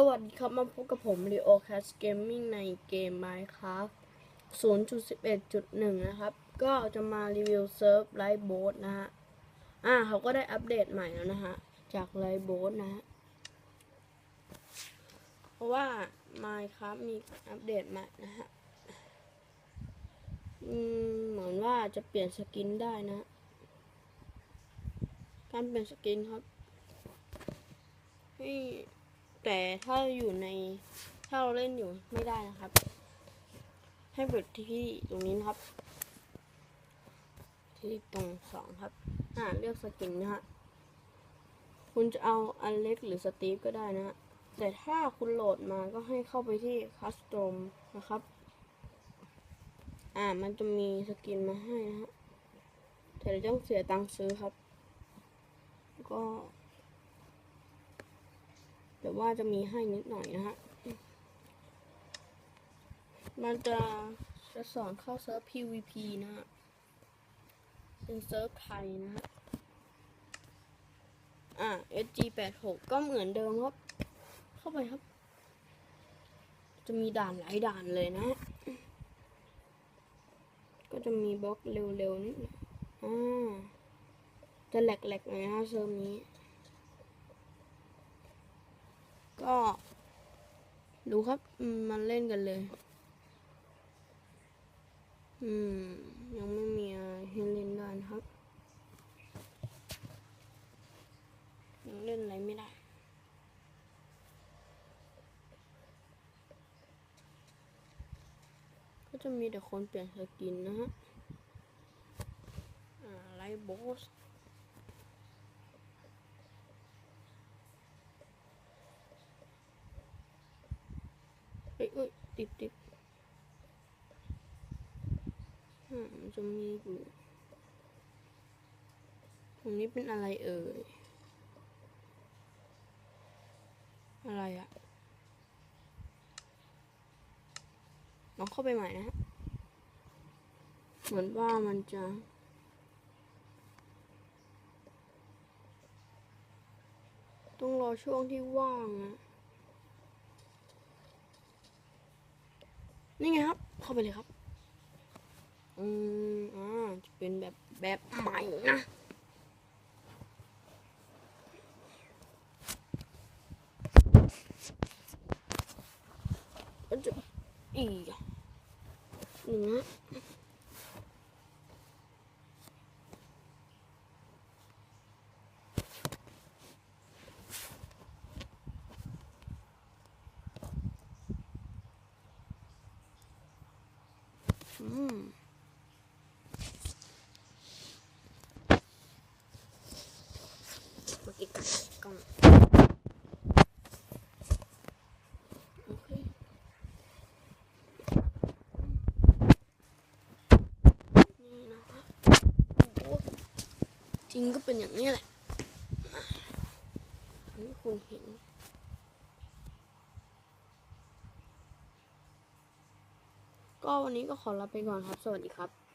สวัสดีครับ มาพบกับผม Leo Cast Gaming ในเกม Minecraft 0.11.1 นะครับ ก็จะมารีวิวเซิร์ฟไลท์โบสนะฮะ อ่าเขาก็ได้อัปเดตใหม่แล้วนะฮะ จากไลท์โบสนะฮะ เพราะว่า Minecraft มีอัปเดตใหม่นะฮะ อืม เหมือนว่าจะเปลี่ยนสกินได้นะฮะการเปลี่ยนสกินครับให้ แต่ถ้าอยู่ในถ้าเราเล่นอยู่ไม่ได้นะครับ ให้เปิดที่ตรงนี้นะครับ ที่ตรงสองครับอ่าเลือกสกินนะฮะคุณจะเอาอันเล็กหรือสตีฟก็ได้นะฮะแต่ถ้าคุณโหลดมาก็ให้เข้าไปที่คัสตอมนะครับ อ่า มันจะมีสกินมาให้นะฮะแต่เราต้องเสียตังค์ซื้อครับ ก็ แต่ว่าจะมีให้นิดหน่อยนะฮะ มันจะจะสอนเข้าเซิร์ฟ PVP นะฮะ เป็นเซิร์ฟไทยนะฮะ อ่า SG86 ก็เหมือนเดิมครับ เข้าไปครับ จะมีด่านหลายด่านเลยนะ ก็จะมีบล็อกเร็วๆนิดอ่าจะแหลกๆหน่อยนะเซิร์ฟนี้ ก็ ดูครับมันเล่นกันเลย อืม ยังไม่มีให้เล่นได้นะครับ ยังเล่นอะไรไม่ได้ก็จะมีแต่คนเปลี่ยนสกินนะฮะ อ่า ไลท์โบส เอ้ยเอ้ย ติดติดอ่ามันจะมีอยู่ตรงนี้เป็นอะไรเอ่ย อะไรอะลองเข้าไปใหม่นะฮะ เหมือนว่ามันจะต้องรอช่วงที่ว่างนะ นี่ไงครับ เข้าไปเลยครับ อืมอ่าจะเป็นแบบแบบใหม่นะก็จะอีกหนึ่งนะ อืมเมื่อกี้กัน ก็วันนี้ก็ขอลาไปก่อนครับ สวัสดีครับ